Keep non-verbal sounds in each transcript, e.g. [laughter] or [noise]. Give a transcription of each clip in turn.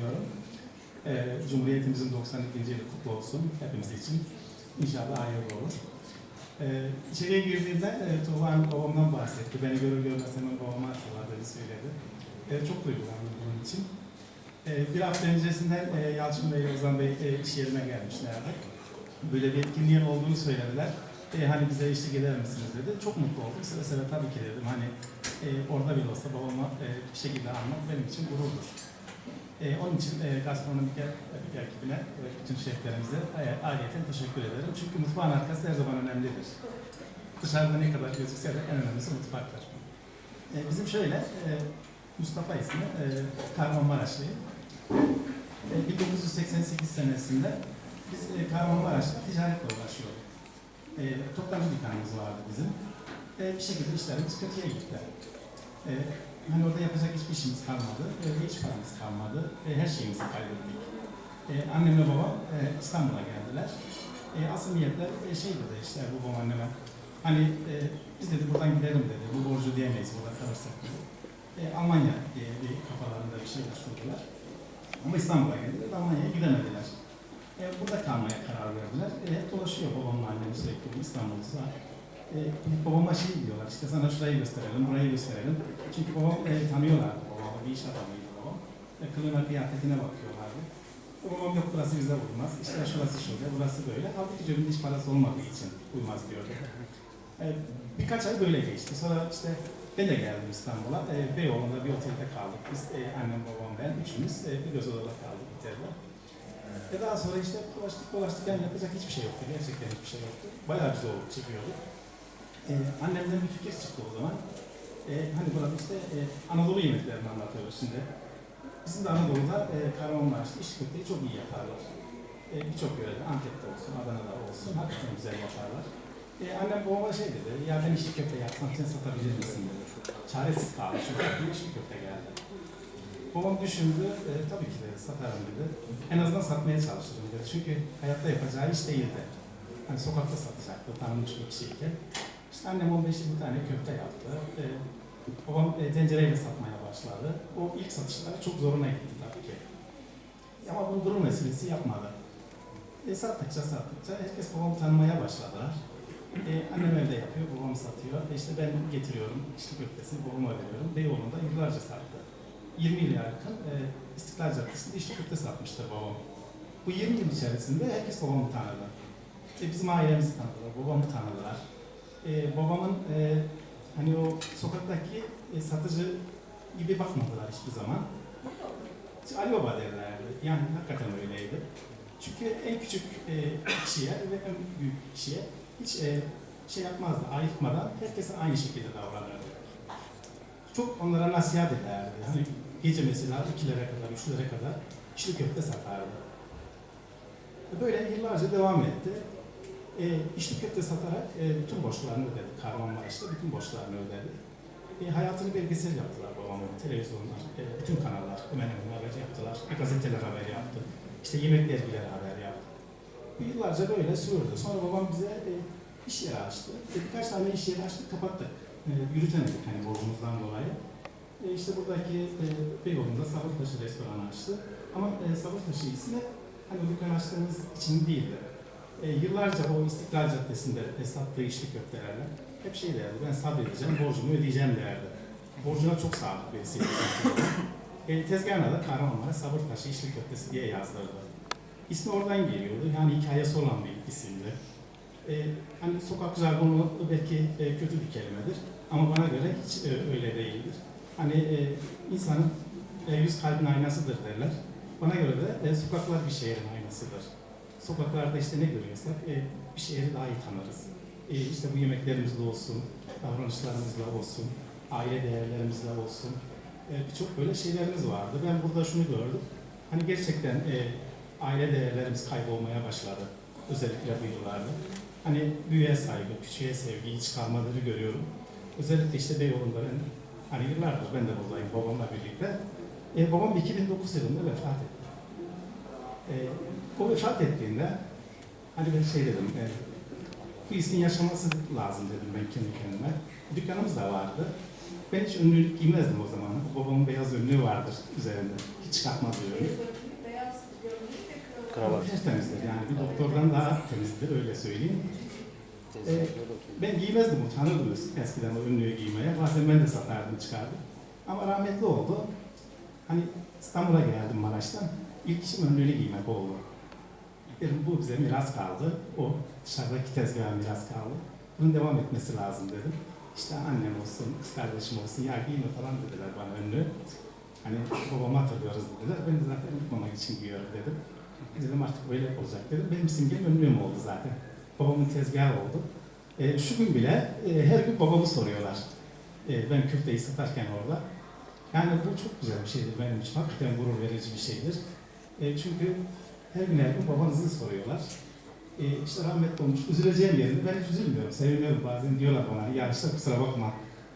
diliyorum. Ee, Cumhuriyetimizin 92. yılı kutlu olsun hepimiz için. İnşallah hayırlı olur. Ee, içeriye girdiğimde e, Tuğba babamdan bahsetti. Beni görür görmez hemen babama hatırladığını söyledi. Ee, çok duygulandım bunun için. Ee, bir hafta öncesinden e, Yalçın Bey, Ozan Bey e, iş yerime gelmişlerdi. Böyle bir etkinliğin olduğunu söylediler. E, hani bize eşlik eder misiniz dedi. Çok mutlu oldum. Sıra sıra tabii ki dedim. Hani e, orada bile olsa babama e, bir şekilde almak benim için gururdur. E, onun için e, gastronomik e- ekibine ve bütün şeflerimize e, teşekkür ederim. Çünkü mutfağın arkası her zaman önemlidir. Dışarıda ne kadar gözükse de en önemlisi mutfaktır. E, bizim şöyle, e, Mustafa ismi, e, Kahramanmaraşlıyım. E, 1988 senesinde biz e, Kahramanmaraş'ta ticaretle uğraşıyorduk. E, toptancı dükkanımız vardı bizim. E, bir şekilde işlerimiz kötüye gitti. E, hani orada yapacak hiçbir işimiz kalmadı, e, hiç paramız kalmadı, e, her şeyimizi kaybettik. E, annemle babam e, İstanbul'a geldiler. E, asıl niyetler e, şey dedi işte babam anneme, hani e, biz dedi buradan gidelim dedi, bu borcu diyemeyiz burada kalırsak dedi. E, Almanya diye bir kafalarında bir şey oluşturdular. Ama İstanbul'a geldiler, Almanya'ya gidemediler. E, burada kalmaya karar verdiler. E, dolaşıyor babamla annem sürekli İstanbul'da. E, babama şey diyorlar, işte sana şurayı gösterelim, burayı gösterelim. Çünkü babam e, tanıyorlardı babamı, bir iş adamıydı babam. E, kılığına, kıyafetine bakıyorlardı. E, babam yok burası bize uymaz, işte şurası şöyle, burası böyle. Halbuki cebinde hiç parası olmadığı için uymaz diyordu. E, birkaç ay böyle geçti. Sonra işte ben de geldim İstanbul'a. E, Beyoğlu'nda bir otelde kaldık. Biz e, annem, babam, ben üçümüz e, bir göz odada kaldık otelde. Ve daha sonra işte dolaştık dolaştık yani yapacak hiçbir şey yoktu. Gerçekten hiçbir şey yoktu. Bayağı bir zorluk çekiyorduk. Ee, annemden bir fikir çıktı o zaman. Ee, hani burada işte e, Anadolu yemeklerini anlatıyoruz şimdi. Bizim de Anadolu'da e, Kahramanmaraş'ta iş köfteyi çok iyi yaparlar. E, Birçok yörede, Antep'te olsun, Adana'da olsun, hakikaten güzel yaparlar. E, annem babama şey dedi, ya ben içli köfte yapsam sen satabilir misin dedi. Çaresiz kaldı çünkü aklıma içli köfte geldi. Babam düşündü, e, tabii ki de satarım dedi. En azından satmaya çalışırım dedi. Çünkü hayatta yapacağı iş değildi. Hani sokakta satacaktı, tanınmış bir kişiyken. İşte annem 15 bir tane köfte yaptı. E, babam e, tencereyle satmaya başladı. O ilk satışları çok zoruna gitti tabii ki. Ama bunu durum meselesi yapmadı. E, sattıkça sattıkça herkes babamı tanımaya başladılar. E, annem evde yapıyor, babam satıyor. E, işte ben getiriyorum, içli köftesini babama veriyorum. Beyoğlu'nda yıllarca sattı. 20 yıl yakın e, İstiklal Caddesi'nde içli köfte satmıştır babam. Bu 20 yıl içerisinde herkes babamı tanıdı. E, bizim ailemizi tanıdılar, babamı tanıdılar. E, babamın e, hani o sokaktaki e, satıcı gibi bakmadılar hiçbir zaman. Ali Baba derlerdi. Yani hakikaten öyleydi. Çünkü en küçük e, kişiye ve en büyük kişiye hiç e, şey yapmazdı, ayıkmadan herkese aynı şekilde davranırdı. Çok onlara nasihat ederdi. Hani gece mesela ikilere kadar, üçlere kadar içli köfte satardı. Böyle yıllarca devam etti. E, içli köfte satarak e, bütün borçlarını ödedi. Kahramanmaraş'ta bütün borçlarını ödedi. E, hayatını belgesel yaptılar babamın. Televizyonlar, e, bütün kanallar hemen hemen haber yaptılar. Gazeteler haber yaptı. İşte yemek dergileri haber yaptı. Bu yıllarca böyle sürdü. Sonra babam bize e, iş yeri açtı. E, birkaç tane iş yeri açtık, kapattık. E, yürütemedik hani borcumuzdan dolayı. E, işte buradaki e, Beyoğlu'nda Sabırtaşı restoranı açtı. Ama e, Sabırtaşı ismi hani dükkan açtığımız için değildi. E, yıllarca o İstiklal Caddesi'nde sattığı içli köftelerle hep şey derdi, ben sabredeceğim, borcumu ödeyeceğim derdi. Borcuna çok sadık birisiydi. e, tezgahına da Kahramanmaraş Sabırtaşı içli köftesi diye yazdırdı. İsmi oradan geliyordu, yani hikayesi olan bir isimdi. E, hani sokak jargonu belki e, kötü bir kelimedir ama bana göre hiç e, öyle değildir. Hani e, insanın e, yüz kalbin aynasıdır derler. Bana göre de e, sokaklar bir şehrin aynasıdır. Sokaklarda işte ne görüyorsak e, bir şehri daha iyi tanırız. E, işte bu yemeklerimizle olsun, davranışlarımızla olsun, aile değerlerimizle olsun. E, Birçok böyle şeylerimiz vardı. Ben burada şunu gördüm. Hani gerçekten e, aile değerlerimiz kaybolmaya başladı. Özellikle bu yıllarda. Hani büyüğe saygı, küçüğe sevgi hiç kalmadığını görüyorum. Özellikle işte Beyoğlu'nda ben, hani yıllardır ben de buradayım babamla birlikte. E, babam 2009 yılında vefat etti. E, o vefat ettiğinde hani ben şey dedim, e, bu ismin yaşaması lazım dedim ben kendi kendime. Dükkanımız da vardı. Ben hiç önlülük giymezdim o zaman. Babamın beyaz önlüğü vardır üzerinde. Hiç çıkartmaz önlüğü. Kravat. Tertemizdir yani bir doktordan daha temizdir öyle söyleyeyim. Ee, ben giymezdim, utanırdım eskiden o ünlüyü giymeye. Bazen ben de satardım, çıkardım. Ama rahmetli oldu. Hani İstanbul'a geldim Maraş'tan. İlk işim önlüğünü giymek oldu. Dedim bu bize miras kaldı. O dışarıdaki tezgaha miras kaldı. Bunun devam etmesi lazım dedim. İşte annem olsun, kız kardeşim olsun, ya giyme falan dediler bana önlüğü. Hani babamı hatırlıyoruz dediler. Ben de zaten unutmamak için giyiyorum dedim. Dedim artık böyle olacak dedim. Benim simgem önlüğüm oldu zaten. Babamın tezgahı oldu. E, şu gün bile e, her gün babamı soruyorlar. E, ben köfteyi satarken orada. Yani bu çok güzel bir şeydir benim için. Hakikaten gurur verici bir şeydir. E, çünkü her gün her babanızı soruyorlar. E, işte rahmetli olmuş. Üzüleceğim yerinde ben hiç üzülmüyorum. Seviniyorum bazen diyorlar bana. Ya işte kusura bakma.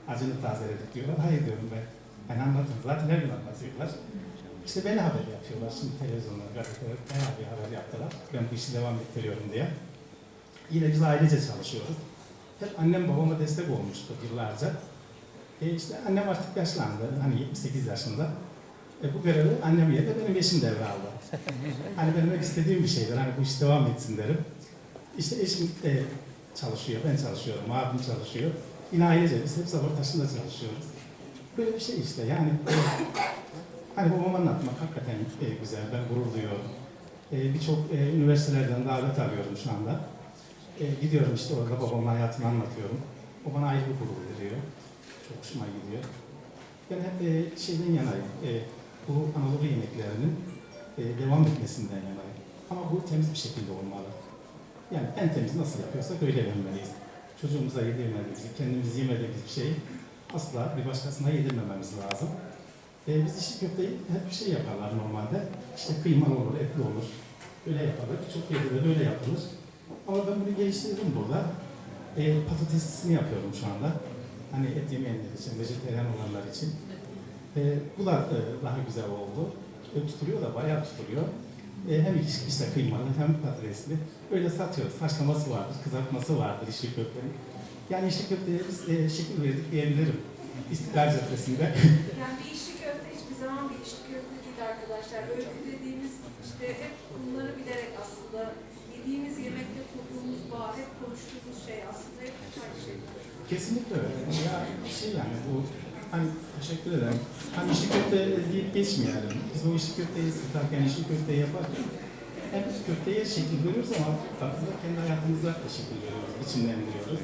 Acını tazeledik diyorlar. Hayır diyorum ben. Ben anlatırım. Zaten her gün anlatıyorlar. İşte beni haber yapıyorlar. Şimdi televizyonlar, gazeteler bayağı bir haber yaptılar. Ben bu işi devam ettiriyorum diye. Yine biz ailece çalışıyoruz. Hep annem babama destek olmuştu yıllarca. E işte annem artık yaşlandı. Hani 78 yaşında. E bu görevi annem yerine benim eşim devraldı. [laughs] hani benim istediğim bir şeydir. Hani bu iş devam etsin derim. İşte eşim de çalışıyor, ben çalışıyorum, abim çalışıyor. Yine ailece biz hep Sabortaşı'nda çalışıyoruz. Böyle bir şey işte yani. e, hani babama anlatmak hakikaten e, güzel, ben gurur duyuyorum. E, Birçok e, üniversitelerden davet alıyorum şu anda. E, gidiyorum işte orada babamın hayatını anlatıyorum. O bana ayrı bir gurur veriyor. Çok hoşuma gidiyor. Ben hep e, şeyden yanayım. E, bu Anadolu yemeklerinin e, devam etmesinden yanayım. Ama bu temiz bir şekilde olmalı. Yani en temiz nasıl yapıyorsak öyle vermeliyiz. Çocuğumuza yedirmediğimiz, kendimiz yemediğimiz bir şeyi asla bir başkasına yedirmememiz lazım. E, biz işi köfteyi hep bir şey yaparlar normalde. İşte kıymalı olur, etli olur. Öyle yaparlar. Çok yerde de böyle yapılır. Ama ben bunu geliştirdim burada. E, patatesini yapıyorum şu anda. Hani et yemeyenler için, vejetaryen olanlar için. E, bu da e, daha güzel oldu. E, tutuluyor da bayağı tutuluyor. E, hem işte kıymalı hem patatesli. Öyle satıyoruz. Haşlaması vardır, kızartması vardır işli köftenin. Yani işli köfteye biz e, şekil verdik diyebilirim. İstiklal Caddesi'nde. [laughs] Yani bir içli köfte hiçbir zaman bir içli köfte değil arkadaşlar. Öykü dediğimiz işte hep bunları bilerek aslında yediğimiz yemekle kurduğumuz bağ, hep konuştuğumuz şey aslında hep aynı şey. Kesinlikle öyle. Ya şey yani bu hani teşekkür ederim. Hani işi köfte deyip geçmeyelim. Biz o işi köfteyi satarken, işi köfteyi yaparken biz köfteye şekil veriyoruz ama farklı da kendi hayatımıza da şekil veriyoruz, biçimlendiriyoruz.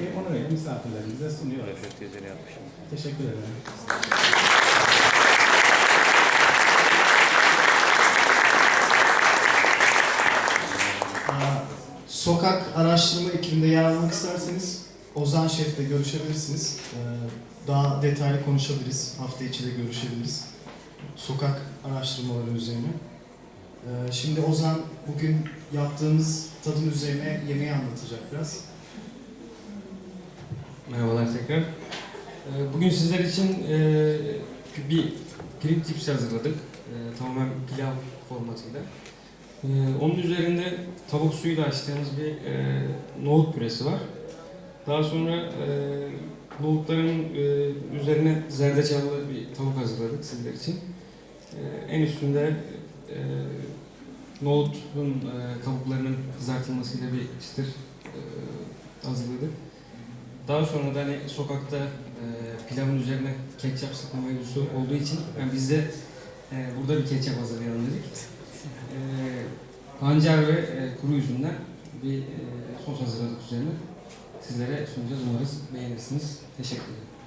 E, onu öyle misafirlerimize sunuyoruz. Çok güzel yapmışım. Teşekkür ederim. Aa, Sokak araştırma ekibinde yer almak isterseniz Ozan Şef'le görüşebilirsiniz. Ee, Daha detaylı konuşabiliriz. Hafta içi de görüşebiliriz. Sokak araştırmaları üzerine. Ee, Şimdi Ozan bugün yaptığımız tadım üzerine yemeği anlatacak biraz. Merhabalar tekrar. Ee, Bugün sizler için e, bir pirinç cipsi hazırladık. Tamamen pilav formatıyla. Onun üzerinde tavuk suyuyla açtığımız bir e, nohut püresi var. Daha sonra e, nohutların e, üzerine zerdeçallı bir tavuk hazırladık sizler için. E, En üstünde e, nohutun e, kabuklarının kızartılmasıyla bir çıtır e, hazırladık. Daha sonra da hani sokakta e, pilavın üzerine ketçap sıkma mevzusu olduğu için yani biz de e, burada bir ketçap hazırlayalım dedik. E, pancar ve e, kuru üzümden bir e, sos hazırladık üzerine. Sizlere sunacağız. Umarız beğenirsiniz. Teşekkür ederim.